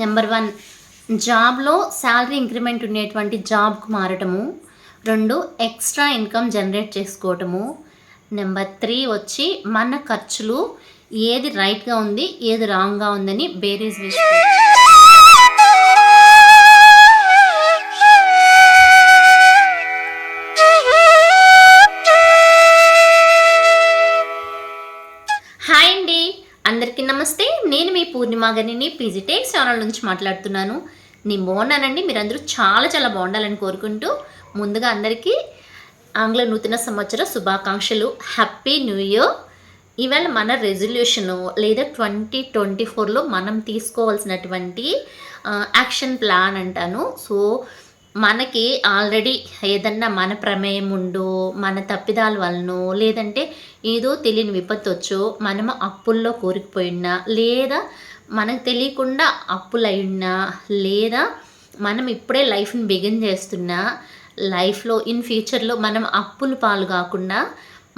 Number one జాబ్లో salary increment ఉండేటువంటి జాబ్కు మారటము. రెండు ఎక్స్ట్రా ఇన్కమ్ జనరేట్ చేసుకోవటము. నెంబర్ త్రీ వచ్చి మన ఖర్చులు ఏది రైట్గా ఉంది ఏది రాంగ్గా ఉందని బేరీస్ వేసుకో అందరికీ నమస్తే. నేను మీ పూర్ణిమ గనిని పీజీటెక్ ఛానల్ నుంచి మాట్లాడుతున్నాను. నేను బాగున్నానండి. మీరందరూ చాలా చాలా బాగుండాలని కోరుకుంటూ ముందుగా అందరికీ ఆంగ్ల నూతన సంవత్సర శుభాకాంక్షలు. హ్యాపీ న్యూ ఇయర్ ఈవేళ మన రెజల్యూషన్ లేదా ట్వంటీ ట్వంటీ ఫోర్లో మనం తీసుకోవాల్సినటువంటి యాక్షన్ ప్లాన్ అంటాను. సో మనకి ఆల్రెడీ ఏదన్నా మన ప్రమేయం ఉందో మన తప్పిదాల వలనో లేదంటే ఏదో తెలియని విపత్తు వచ్చో మనము అప్పుల్లో కూరుకుపోయినా లేదా మనకు తెలియకుండా అప్పులు అయినా లేదా మనం ఇప్పుడే లైఫ్ని బిగిన్ చేస్తున్నా లైఫ్లో ఇన్ ఫ్యూచర్లో మనం అప్పులు పాలు కాకుండా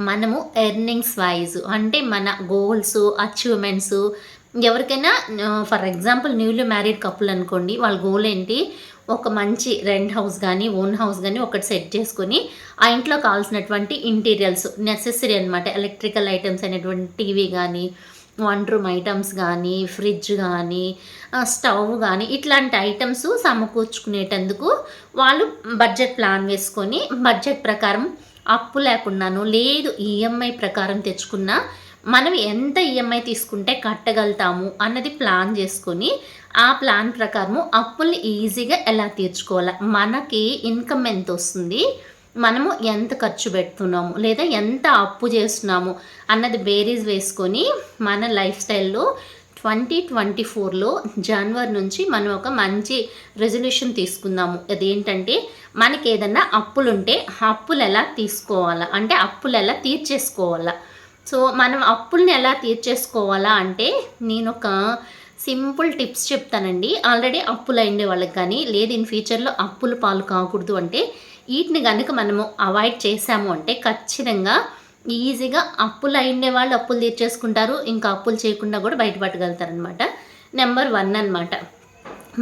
మనము ఎర్నింగ్స్ వైజ్ అంటే మన గోల్స్ అచీవ్మెంట్స్ ఎవరికైనా for example newly married couple అనుకోండి వాళ్ళ గోల్ ఏంటి ఒక మంచి రెంట్ హౌస్ కానీ ఓన్ హౌస్ కానీ ఒకటి సెట్ చేసుకొని ఆ ఇంట్లో కావాల్సినటువంటి ఇంటీరియల్స్ నెసెసరీ అనమాట ఎలక్ట్రికల్ ఐటమ్స్ అనేటువంటి టీవీ కానీ వన్ రూమ్ ఐటమ్స్ కానీ ఫ్రిడ్జ్ కానీ స్టవ్ కానీ ఇట్లాంటి ఐటమ్స్ సమకూర్చుకునేటందుకు వాళ్ళు బడ్జెట్ ప్లాన్ వేసుకొని బడ్జెట్ ప్రకారం అప్పు లేకుండాను లేదు ఈఎంఐ ప్రకారం తెచ్చుకున్నా మనం ఎంత ఈఎంఐ తీసుకుంటే కట్టగలుగుతాము అన్నది ప్లాన్ చేసుకొని ఆ ప్లాన్ ప్రకారము అప్పుల్ని ఈజీగా ఎలా తీర్చుకోవాలి? మనకి ఇన్కమ్ ఎంత వస్తుంది? మనము ఎంత ఖర్చు పెడుతున్నాము? లేదా ఎంత అప్పు చేస్తున్నాము? అన్నది బేరీస్ వేసుకొని మన లైఫ్ స్టైల్లో ట్వంటీ ట్వంటీ ఫోర్లో జనవరి నుంచి మనం ఒక మంచి రెజల్యూషన్ తీసుకుందాము. అదేంటంటే మనకి ఏదన్నా అప్పులుంటే అప్పులు ఎలా తీసుకోవాలా? అంటే అప్పులు ఎలా తీర్చేసుకోవాలా? సో మనం అప్పుల్ని ఎలా తీర్చేసుకోవాలా అంటే నేను ఒక సింపుల్ టిప్స్ చెప్తానండి. ఆల్రెడీ అప్పులు అయిండే వాళ్ళకి కానీ లేదు ఇన్ ఫ్యూచర్లో అప్పులు పాలు కాకూడదు అంటే వీటిని కనుక మనము అవాయిడ్ చేసాము అంటే ఖచ్చితంగా ఈజీగా అప్పులు అయిండే వాళ్ళు అప్పులు తీర్చేసుకుంటారు. ఇంకా అప్పులు చేయకుండా కూడా బయటపడగలుగుతారనమాట నెంబర్ వన్ అనమాట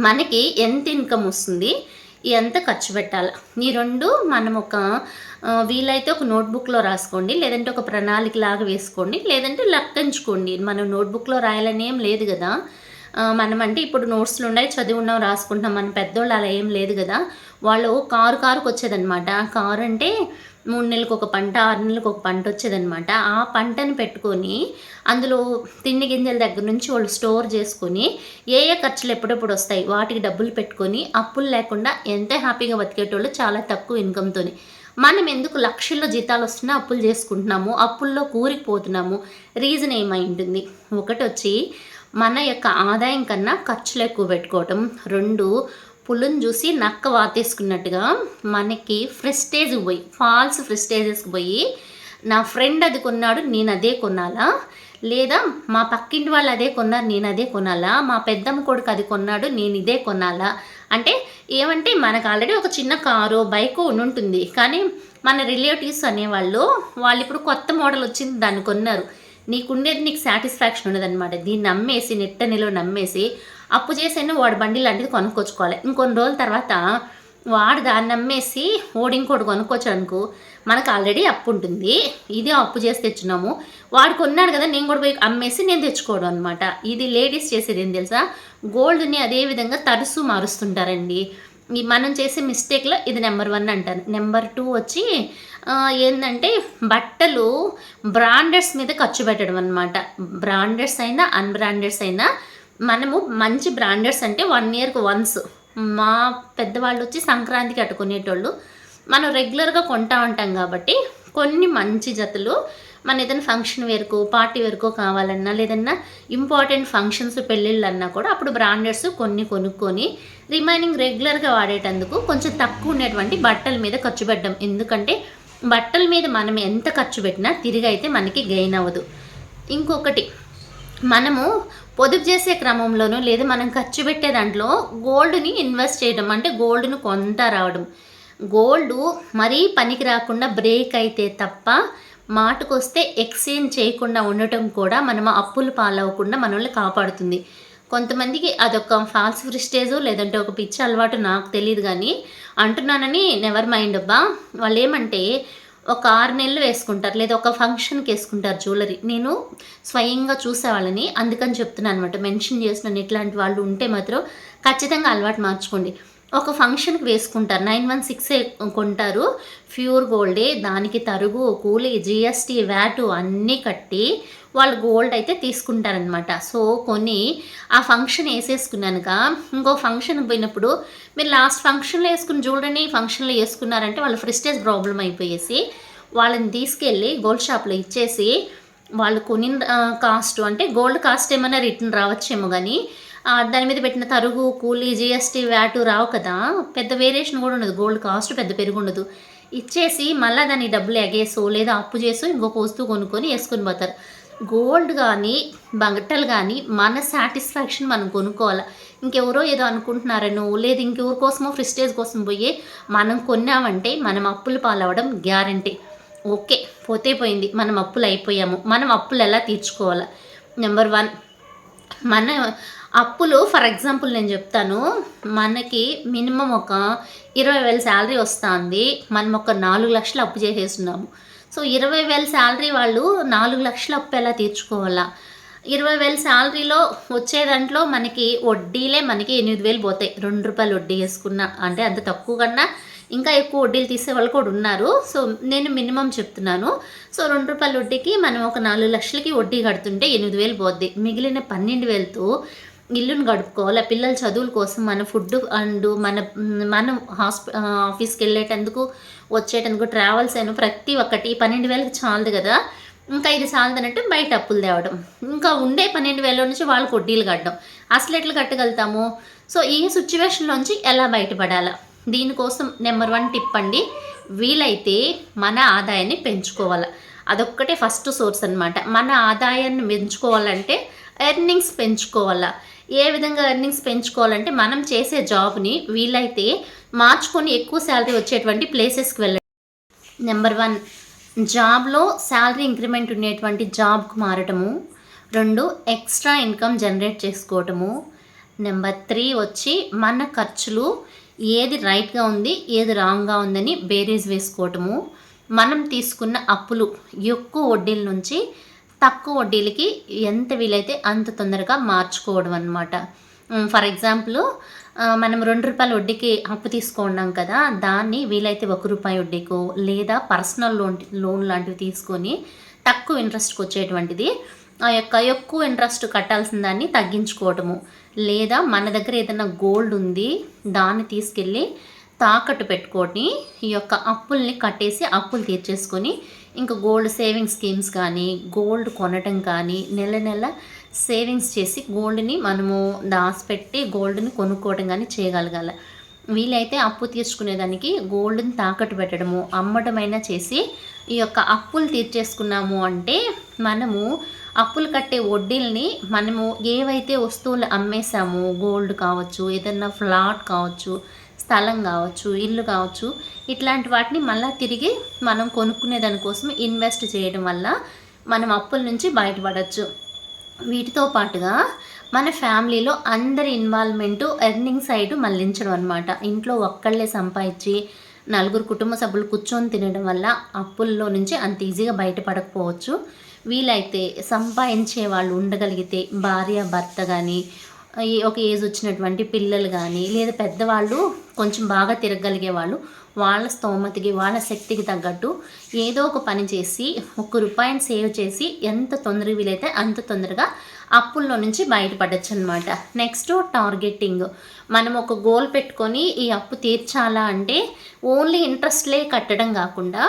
మనకి ఎంత ఇన్కమ్ వస్తుంది ఎంత ఖర్చు పెట్టాలి? ఈ రెండు మనం ఒక వీలైతే ఒక నోట్బుక్లో రాసుకోండి లేదంటే ఒక ప్రణాళిక లాగా వేసుకోండి లేదంటే లెక్కించుకోండి. మనం నోట్బుక్లో రాయాలని ఏం లేదు కదా. మనం అంటే ఇప్పుడు నోట్స్లు ఉన్నాయి చదివి ఉన్నాం రాసుకుంటున్నాం మన పెద్దోళ్ళు అలా ఏం లేదు కదా. వాళ్ళు కారు కారుకు వచ్చేదనమాట కారు అంటే మూడు నెలలకు ఒక పంట ఆరు నెలలకు ఒక పంట వచ్చేదనమాట ఆ పంటను పెట్టుకొని అందులో తిండి గింజల దగ్గర నుంచి వాళ్ళు స్టోర్ చేసుకొని ఏ ఏ ఖర్చులు ఎప్పుడెప్పుడు వస్తాయి వాటికి డబ్బులు పెట్టుకొని అప్పులు లేకుండా ఎంత హ్యాపీగా బతికేటోళ్ళు చాలా తక్కువ ఇన్కమ్తోని. మనం ఎందుకు లక్షల్లో జీతాలు వస్తున్నా అప్పులు చేసుకుంటున్నాము అప్పుల్లో కూరికిపోతున్నాము? రీజన్ ఏమై ఉంటుంది? ఒకటి వచ్చి మన యొక్క ఆదాయం కన్నా ఖర్చులు ఎక్కువ పెట్టుకోవటం. రెండు పులుని చూసి నక్క వాతేసుకున్నట్టుగా మనకి ఫ్రెస్టేజ్ పోయి ఫాల్స్ ఫ్రెస్టేజెస్కి పోయి నా ఫ్రెండ్ అది కొన్నాడు నేను అదే కొనాలా? లేదా మా పక్కింటి వాళ్ళు అదే కొన్నారు నేను అదే కొనాలా? మా పెద్దమ్మ కొడుకు అది కొన్నాడు నేను ఇదే కొనాలా? అంటే ఏమంటే మనకు ఆల్రెడీ ఒక చిన్న కారు బైక్ ఉంటుంది. కానీ మన రిలేటివ్స్ అనేవాళ్ళు వాళ్ళు ఇప్పుడు కొత్త మోడల్ వచ్చింది దాన్ని కొన్నారు. నీకుండేది నీకు సాటిస్ఫాక్షన్ ఉండదన్నమాట. దీన్ని నమ్మేసి నెట్ట నిలువ నమ్మేసి అప్పు చేసైనా వాడు బండి లాంటిది కొనుక్కొచ్చుకోవాలి. ఇంకొన్ని రోజుల తర్వాత వాడు దాన్ని నమ్మేసి ఓడింకోడు కొనుక్కోవచ్చు అనుకో మనకు ఆల్రెడీ అప్పు ఉంటుంది. ఇది అప్పు చేసి తెచ్చున్నాము. వాడు కొన్నాడు కదా నేను కూడా పోయి అమ్మేసి నేను తెచ్చుకోవడం అనమాట ఇది లేడీస్ చేసేది ఏం తెలుసా? గోల్డ్ని అదే విధంగా తరుసు మారుస్తుంటారండి. ఈ మనం చేసే మిస్టేక్లో ఇది నెంబర్ వన్ అంటారు. నెంబర్ టూ వచ్చి ఏంటంటే బట్టలు బ్రాండెడ్స్ మీద ఖర్చు పెట్టడం అనమాట బ్రాండెడ్స్ అయినా అన్బ్రాండెడ్స్ అయినా మనము మంచి బ్రాండెడ్స్ అంటే వన్ ఇయర్కి వన్స్. మా పెద్దవాళ్ళు వచ్చి సంక్రాంతికి అట్టుకునేటోళ్ళు మనం రెగ్యులర్గా కొంటా ఉంటాం కాబట్టి కొన్ని మంచి జతలు మన ఏదైనా ఫంక్షన్ వేరుకో పార్టీ వేరుకో కావాలన్నా లేదన్నా ఇంపార్టెంట్ ఫంక్షన్స్ పెళ్ళిళ్ళు అన్నా కూడా అప్పుడు బ్రాండెడ్స్ కొన్ని కొనుక్కొని రిమైనింగ్ రెగ్యులర్గా వాడేటందుకు కొంచెం తక్కువ ఉండేటువంటి బట్టల మీద ఖర్చు పెట్టడం. ఎందుకంటే బట్టల మీద మనం ఎంత ఖర్చు పెట్టినా తిరిగి అయితే మనకి గెయిన్ అవ్వదు. ఇంకొకటి మనము పొదుపు చేసే క్రమంలోనూ లేదా మనం ఖర్చు పెట్టే దాంట్లో గోల్డ్ని ఇన్వెస్ట్ చేయడం అంటే గోల్డ్ను కొంత రావడం. గోల్డ్ మరీ పనికి రాకుండా బ్రేక్ అయితే తప్ప మాటకొస్తే ఎక్స్చేంజ్ చేయకుండా ఉండటం కూడా మనం అప్పులు పాలవకుండా మనల్ని కాపాడుతుంది. కొంతమందికి అదొక ఫాల్స్ ఫ్రిస్టేజ్ లేదంటే ఒక పిచ్చి అలవాటు నాకు తెలియదు కానీ అంటున్నానని నెవర్ మైండ్ అబ్బా. వాళ్ళు ఏమంటే ఒక ఆరు నెలలు వేసుకుంటారు లేదా ఒక ఫంక్షన్కి వేసుకుంటారు జ్యువెలరీ నేను స్వయంగా చూసేవాళ్ళని అందుకని చెప్తున్నాను అనమాట మెన్షన్ చేసిన ఇట్లాంటి వాళ్ళు ఉంటే మాత్రం ఖచ్చితంగా అలవాటు మార్చుకోండి. ఒక ఫంక్షన్కి వేసుకుంటారు. నైన్ వన్ సిక్స్ కొంటారు. ప్యూర్ గోల్డే. దానికి తరుగు కూలి జిఎస్టీ వ్యాటు అన్నీ కట్టి వాళ్ళు గోల్డ్ అయితే తీసుకుంటారనమాట సో కొన్ని ఆ ఫంక్షన్ వేసేసుకున్నానుక ఇంకో ఫంక్షన్కి పోయినప్పుడు మీరు లాస్ట్ ఫంక్షన్లో వేసుకుని చూడండి ఫంక్షన్లో వేసుకున్నారంటే వాళ్ళు ఫ్రిస్టేజ్ ప్రాబ్లం అయిపోయేసి వాళ్ళని తీసుకెళ్ళి గోల్డ్ షాప్లో ఇచ్చేసి వాళ్ళు కొనిన కాస్ట్ అంటే గోల్డ్ కాస్ట్ ఏమైనా రిటర్న్ రావచ్చేమో కానీ దాని మీద పెట్టిన తరుగు కూలీ జిఎస్టీ వ్యాటు రావు కదా. పెద్ద వేరియేషన్ కూడా ఉండదు. గోల్డ్ కాస్ట్ పెద్ద పెరుగు ఉండదు. ఇచ్చేసి మళ్ళీ దాన్ని డబ్బులు ఎగేసో లేదా అప్పు చేసో ఇంకొక వస్తువు కొనుక్కొని వేసుకొని పోతారు. గోల్డ్ కానీ బట్టలు కానీ మన సాటిస్ఫాక్షన్ మనం కొనుక్కోవాలి? ఇంకెవరో ఏదో అనుకుంటున్నారనో లేదు ఇంకెవరి కోసమో ఫ్రిస్టేజ్ కోసం పోయి మనం కొన్నామంటే మనం అప్పులు పాలవడం గ్యారంటీ. ఓకే పోతే పోయింది. మనం అప్పులు అయిపోయాము. మనం అప్పులు ఎలా తీర్చుకోవాలి? నెంబర్ వన్ మన అప్పులు ఫర్ ఎగ్జాంపుల్ నేను చెప్తాను మనకి మినిమం ఒక ఇరవై వేల శాలరీ వస్తుంది మనం ఒక నాలుగు లక్షలు అప్పు చేసేస్తున్నాము. సో ఇరవై వేల శాలరీ వాళ్ళు నాలుగు లక్షల అప్పు ఎలా తీర్చుకోవాలా? ఇరవై వేల శాలరీలో వచ్చే దాంట్లో మనకి వడ్డీలే మనకి ఎనిమిది వేలు పోతాయి. రెండు రూపాయలు వడ్డీ వేసుకున్నా అంటే అంత తక్కువ కన్నా ఇంకా ఎక్కువ వడ్డీలు తీసే వాళ్ళు కూడా ఉన్నారు. సో నేను మినిమం చెప్తున్నాను. సో రెండు రూపాయల వడ్డీకి మనం ఒక నాలుగు లక్షలకి వడ్డీ కడుతుంటే ఎనిమిది వేలు పోద్ది. మిగిలిన పన్నెండు వేలతో ఇల్లును గడుపుకోవాలి. పిల్లల చదువుల కోసం మన ఫుడ్ అండ్ మన మనం హాస్పి ఆఫీస్కి వెళ్ళేటందుకు వచ్చేటందుకు ట్రావెల్స్ అయిన ప్రతి ఒక్కటి పన్నెండు వేలకు చాలదు కదా. ఇంకా ఇది చాలదన్నట్టు బయట అప్పులు తేవడం. ఇంకా ఉండే పన్నెండు వేల నుంచి వాళ్ళకి వడ్డీలు కట్టడం. అసలు ఎట్లా కట్టగలుగుతాము? సో ఈ సిచ్యువేషన్లోంచి ఎలా బయటపడాలా? దీనికోసం నెంబర్ వన్ టిప్ అండి. వీలైతే మన ఆదాయాన్ని పెంచుకోవాలి. అదొక్కటే ఫస్ట్ సోర్స్ అనమాట మన ఆదాయాన్ని పెంచుకోవాలంటే ఎర్నింగ్స్ పెంచుకోవాలా. ఏ విధంగా ఎర్నింగ్స్ పెంచుకోవాలంటే మనం చేసే జాబ్ని వీలైతే మార్చుకొని ఎక్కువ శాలరీ వచ్చేటువంటి ప్లేసెస్కి వెళ్ళండి. నెంబర్ వన్ జాబ్లో శాలరీ ఇంక్రిమెంట్ ఉండేటువంటి జాబ్కు మారటము. రెండు ఎక్స్ట్రా ఇన్కమ్ జనరేట్ చేసుకోవటము. నెంబర్ త్రీ వచ్చి మన ఖర్చులు ఏది రైట్గా ఉంది ఏది రాంగ్గా ఉందని బేరీజ్ వేసుకోవటము. మనం తీసుకున్న అప్పులు ఎక్కువ వడ్డీల నుంచి తక్కువ వడ్డీలకి ఎంత వీలైతే అంత తొందరగా మార్చుకోవడం అనమాట ఫర్ ఎగ్జాంపుల్ మనం రెండు రూపాయల వడ్డీకి అప్పు తీసుకున్నాం కదా దాన్ని వీలైతే ఒక రూపాయి వడ్డీకో లేదా పర్సనల్ లోన్ లోన్ లాంటివి తీసుకొని తక్కువ ఇంట్రెస్ట్కి వచ్చేటువంటిది ఆ యొక్క ఎక్కువ ఇంట్రెస్ట్ కట్టాల్సిన దాన్ని తగ్గించుకోవటము. లేదా మన దగ్గర ఏదైనా గోల్డ్ ఉంది దాన్ని తీసుకెళ్ళి తాకట్టు పెట్టుకొని ఈ యొక్క అప్పుల్ని కట్టేసి అప్పులు తీర్చేసుకొని ఇంకా గోల్డ్ సేవింగ్ స్కీమ్స్ కానీ గోల్డ్ కొనటం కానీ నెల నెల సేవింగ్స్ చేసి గోల్డ్ని మనము దాచిపెట్టి గోల్డ్ని కొనుక్కోవడం కానీ చేయగలగాల. వీలైతే అప్పు తీర్చుకునేదానికి గోల్డ్ని తాకట్టు పెట్టడము అమ్మటమైనా చేసి ఈ యొక్క అప్పులు తీర్చేసుకున్నాము అంటే మనము అప్పులు కట్టే వడ్డీల్ని మనము ఏవైతే వస్తువులు అమ్మేసామో గోల్డ్ కావచ్చు ఏదన్నా ఫ్లాట్ కావచ్చు స్థలం కావచ్చు ఇల్లు కావచ్చు ఇట్లాంటి వాటిని మళ్ళీ తిరిగి మనం కొనుక్కునే దానికోసం ఇన్వెస్ట్ చేయడం వల్ల మనం అప్పుల నుంచి బయటపడవచ్చు వీటితో పాటుగా మన ఫ్యామిలీలో అందరి ఇన్వాల్వ్మెంటు ఎర్నింగ్ సైడ్ మళ్ళించడం అనమాట ఇంట్లో ఒక్కళ్ళే సంపాదించి నలుగురు కుటుంబ సభ్యులు కూర్చొని తినడం వల్ల అప్పుల్లో నుంచి అంత ఈజీగా బయటపడకపోవచ్చు. వీలైతే సంపాదించే వాళ్ళు ఉండగలిగితే భార్య భర్త కానీ ఒక ఏజ్ వచ్చినటువంటి పిల్లలు కానీ లేదా పెద్దవాళ్ళు కొంచెం బాగా తిరగగలిగే వాళ్ళు వాళ్ళ స్తోమతకి వాళ్ళ శక్తికి తగ్గట్టు ఏదో ఒక పని చేసి ఒక్క రూపాయిని సేవ్ చేసి ఎంత తొందరగా వీలైతే అంత తొందరగా అప్పుల్లో నుంచి బయటపడచ్చు అనమాట నెక్స్ట్ టార్గెటింగ్ మనం ఒక గోల్ పెట్టుకొని ఈ అప్పు తీర్చాలా అంటే ఓన్లీ ఇంట్రెస్ట్లే కట్టడం కాకుండా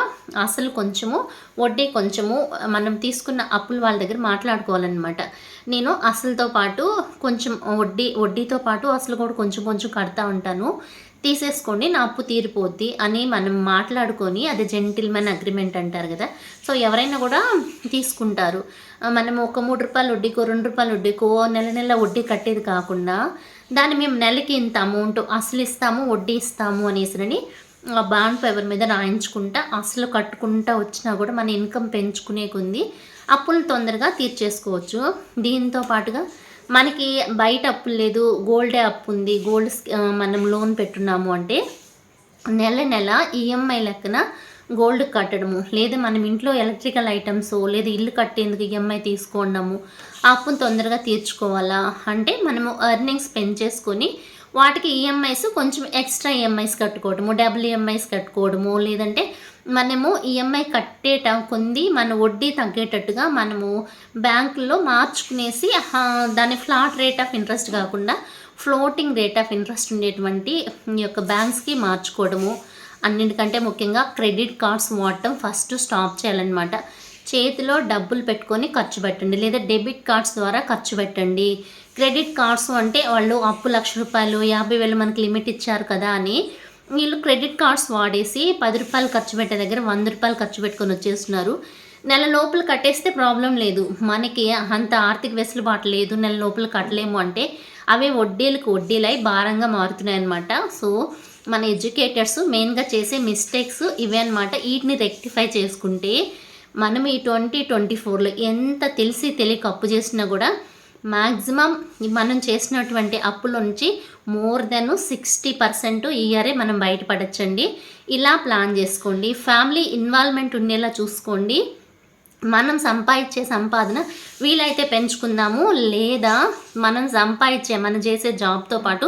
అసలు కొంచెము వడ్డీ కొంచెము మనం తీసుకున్న అప్పులు వాళ్ళ దగ్గర మాట్లాడుకోవాలన్నమాట. నేను అసలుతో పాటు కొంచెం వడ్డీ వడ్డీతో పాటు అసలు కూడా కొంచెం కొంచెం కడతా ఉంటాను. తీసేసుకోండి నా అప్పు తీరిపోద్ది అని మనం మాట్లాడుకొని అది జెంటిల్మెన్ అగ్రిమెంట్ అంటారు కదా. సో ఎవరైనా కూడా తీసుకుంటారు. మనం ఒక మూడు రూపాయలు వడ్డీకో రెండు రూపాయలు వడ్డీకో నెల నెల వడ్డీ కట్టేది కాకుండా దాన్ని మేము నెలకి ఇంత అమౌంట్ అసలు ఇస్తాము వడ్డీ ఇస్తాము అనేసి ఆ బాండ్ పేపర్ మీద రాయించుకుంటా అసలు కట్టుకుంటా వచ్చినా కూడా మన ఇన్కమ్ పెంచుకునే కొంది అప్పులు తొందరగా తీర్చేసుకోవచ్చు. దీంతో పాటుగా మనకి బయట అప్పు లేదు గోల్డే అప్పు ఉంది గోల్డ్ మనం లోన్ పెట్టున్నాము అంటే నెల నెల ఈఎంఐ లెక్కన గోల్డ్ కట్టడము. లేదా మనం ఇంట్లో ఎలక్ట్రికల్ ఐటమ్స్ లేదా ఇల్లు కట్టేందుకు ఈఎంఐ తీసుకోండము. అప్పును తొందరగా తీర్చుకోవాలా? అంటే మనము ఎర్నింగ్స్ పెంచేసుకొని వాటికి ఈఎంఐస్ కొంచెం ఎక్స్ట్రా ఈఎంఐస్ కట్టుకోవడము డబుల్ ఈఎంఐస్ కట్టుకోవడము లేదంటే మనము ఈఎంఐ కట్టేట కొంది మన వడ్డీ తగ్గేటట్టుగా మనము బ్యాంకుల్లో మార్చుకునేసి దాని ఫ్లాట్ రేట్ ఆఫ్ ఇంట్రెస్ట్ కాకుండా ఫ్లోటింగ్ రేట్ ఆఫ్ ఇంట్రెస్ట్ ఉండేటువంటి ఈ యొక్క బ్యాంక్స్కి మార్చుకోవడము. అన్నిటికంటే ముఖ్యంగా క్రెడిట్ కార్డ్స్ వాడటం ఫస్ట్ స్టాప్ చేయాలన్నమాట. చేతిలో డబ్బులు పెట్టుకొని ఖర్చు పెట్టండి లేదా డెబిట్ కార్డ్స్ ద్వారా ఖర్చు పెట్టండి. క్రెడిట్ కార్డ్స్ అంటే వాళ్ళు అప్పు లక్ష రూపాయలు యాభై వేలు మనకి లిమిట్ ఇచ్చారు కదా అని వీళ్ళు క్రెడిట్ కార్డ్స్ వాడేసి పది రూపాయలు ఖర్చు పెట్టే దగ్గర వంద రూపాయలు ఖర్చు పెట్టుకొని వచ్చేస్తున్నారు. నెల లోపల కట్టేస్తే ప్రాబ్లం లేదు. మనకి అంత ఆర్థిక వెసులుబాటు లేదు. నెల లోపల కట్టలేము అంటే అవే వడ్డీలకు వడ్డీలై భారంగా మారుతున్నాయి అన్నమాట సో మన ఎడ్యుకేటర్స్ మెయిన్గా చేసే మిస్టేక్స్ ఇవే అనమాట వీటిని రెక్టిఫై చేసుకుంటే మనం ఈ ట్వంటీ ట్వంటీ ఫోర్లో ఎంత తెలిసి తెలియక అప్పు చేసినా కూడా మ్యాక్సిమం మనం చేసినటువంటి అప్పుల నుంచి మోర్ దెన్ సిక్స్టీ పర్సెంట్ ఇయరే మనం బయటపడచ్చండి. ఇలా ప్లాన్ చేసుకోండి. ఫ్యామిలీ ఇన్వాల్వ్మెంట్ ఉండేలా చూసుకోండి. మనం సంపాదించే సంపాదన వీలైతే పెంచుకుందాము లేదా మనం సంపాదించే మనం చేసే జాబ్తో పాటు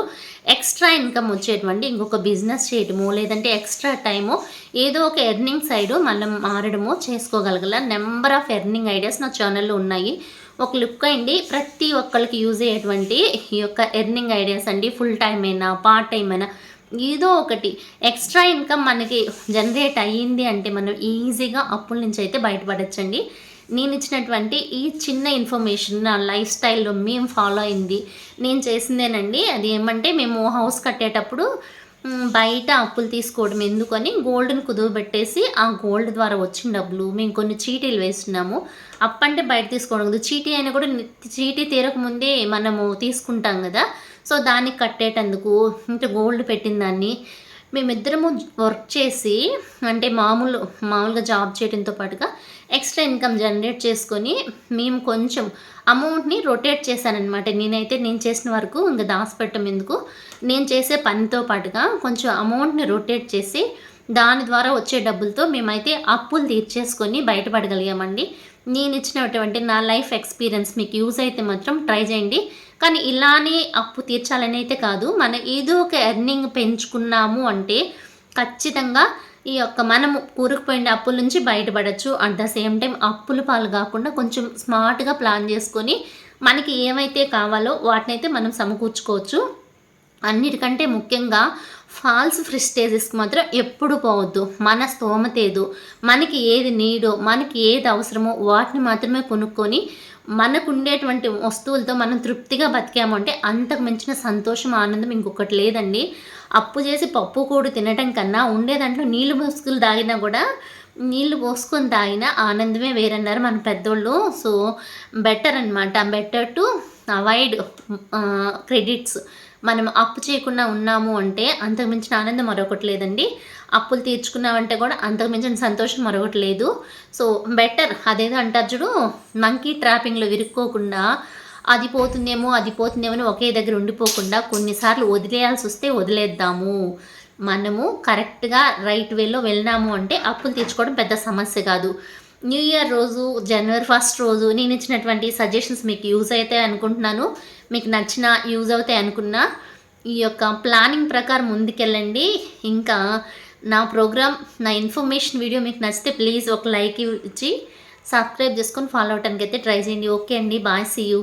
ఎక్స్ట్రా ఇన్కమ్ వచ్చేటువంటి ఇంకొక బిజినెస్ చేయడము లేదంటే ఎక్స్ట్రా టైము ఏదో ఒక ఎర్నింగ్ సైడ్ మనం మారడము చేసుకోగలగల. నెంబర్ ఆఫ్ ఎర్నింగ్ ఐడియాస్ నా ఛానల్లో ఉన్నాయి. ఒక లుక్ అయింది ప్రతి ఒక్కరికి యూజ్ అయ్యేటువంటి ఈ యొక్క ఎర్నింగ్ ఐడియాస్ అండి. ఫుల్ టైం అయినా పార్ట్ టైం అయినా ఏదో ఒకటి. ఎక్స్ట్రా ఇన్కమ్ మనకి జనరేట్ అయ్యింది అంటే మనం ఈజీగా అప్పుల నుంచి అయితే బయటపడచ్చండి. నేను ఇచ్చినటువంటి ఈ చిన్న ఇన్ఫర్మేషన్ నా లైఫ్ స్టైల్లో మేము ఫాలో అయింది. నేను చేసిందేనండి అది ఏమంటే మేము హౌస్ కట్టేటప్పుడు బయట అప్పులు తీసుకోవడం ఎందుకని గోల్డ్ని కుదువబెట్టేసి ఆ గోల్డ్ ద్వారా వచ్చిన డబ్బులు మేము కొన్ని చీటీలు వేస్తున్నాము. అప్పంటే బయట తీసుకోవడం చీటీ అయినా కూడా చీటీ తీరక ముందే మనము తీసుకుంటాం కదా. సో దానికి కట్టేటందుకు ఇంకా గోల్డ్ పెట్టిన దాన్ని మేమిద్దరము వర్క్ చేసి అంటే మామూలు మామూలుగా జాబ్ చేయడంతో పాటుగా ఎక్స్ట్రా ఇన్కమ్ జనరేట్ చేసుకొని మేము కొంచెం అమౌంట్ని రొటేట్ చేశానన్నమాట. నేనైతే నేను చేసిన వరకు ఇంకా దాచిపెట్టం ఎందుకు? నేను చేసే పనితో పాటుగా కొంచెం అమౌంట్ని రొటేట్ చేసి దాని ద్వారా వచ్చే డబ్బులతో మేమైతే అప్పులు తీర్చేసుకొని బయటపడగలిగామండి. నేను ఇచ్చినటువంటి నా లైఫ్ ఎక్స్పీరియన్స్ మీకు యూజ్ అయితే మాత్రం ట్రై చేయండి. కానీ ఇలానే అప్పు తీర్చాలని అయితే కాదు. మనం ఏదో ఒక ఎర్నింగ్ పెంచుకున్నాము అంటే ఖచ్చితంగా ఈ యొక్క మనము కూరుకుపోయిన అప్పుల నుంచి బయటపడచ్చు. అట్ ద సేమ్ టైం అప్పుల పాలు కాకుండా కొంచెం స్మార్ట్గా ప్లాన్ చేసుకొని మనకి ఏమైతే కావాలో వాటినైతే మనం సమకూర్చుకోవచ్చు. అన్నిటికంటే ముఖ్యంగా ఫాల్స్ ఫ్రిస్టేజెస్కి మాత్రం ఎప్పుడు పోవద్దు. మన స్తోమత ఏదో మనకి ఏది నీడో మనకి ఏది అవసరమో వాటిని మాత్రమే కొనుక్కొని మనకు ఉండేటువంటి వస్తువులతో మనం తృప్తిగా బతికామంటే అంతకు మించిన సంతోషం ఆనందం ఇంకొకటి లేదండి. అప్పు చేసి పప్పు కూడు తినటం కన్నా ఉండే దాంట్లో నీళ్ళు పోసుకులు తాగినా కూడా నీళ్ళు పోసుకొని తాగిన ఆనందమే వేరన్నారు మన పెద్దోళ్ళు. సో బెటర్ అనమాట బెటర్ టు అవాయిడ్ క్రెడిట్స్. మనం అప్పు చేయకుండా ఉన్నాము అంటే అంతకు మించిన ఆనందం మరొకటి లేదండి. అప్పులు తీర్చుకున్నామంటే కూడా అంతకు మించిన సంతోషం మరొకటి లేదు. సో బెటర్ అదేదో అంటారు చూడు మంకీ ట్రాపింగ్లో విరుక్కోకుండా అది పోతుందేమో అది పోతుందేమో అని ఒకే దగ్గర ఉండిపోకుండా కొన్నిసార్లు వదిలేయాల్సి వస్తే వదిలేద్దాము. మనము కరెక్ట్గా రైట్ వేలో వెళ్ళినాము అంటే అప్పులు తీర్చుకోవడం పెద్ద సమస్య కాదు. న్యూ ఇయర్ రోజు జనవరి ఫస్ట్ రోజు నేను ఇచ్చినటువంటి సజెషన్స్ మీకు యూజ్ అవుతాయి అనుకుంటున్నాను. మీకు నచ్చిన యూజ్ అవుతాయి అనుకున్నా ఈ యొక్క ప్లానింగ్ ప్రకారం ముందుకెళ్ళండి. ఇంకా నా ప్రోగ్రామ్ నా ఇన్ఫర్మేషన్ వీడియో మీకు నచ్చితే ప్లీజ్ ఒక లైక్ ఇచ్చి సబ్స్క్రైబ్ చేసుకొని ఫాలో అవడానికి అయితే ట్రై చేయండి. ఓకే అండి. బాయ్. See you.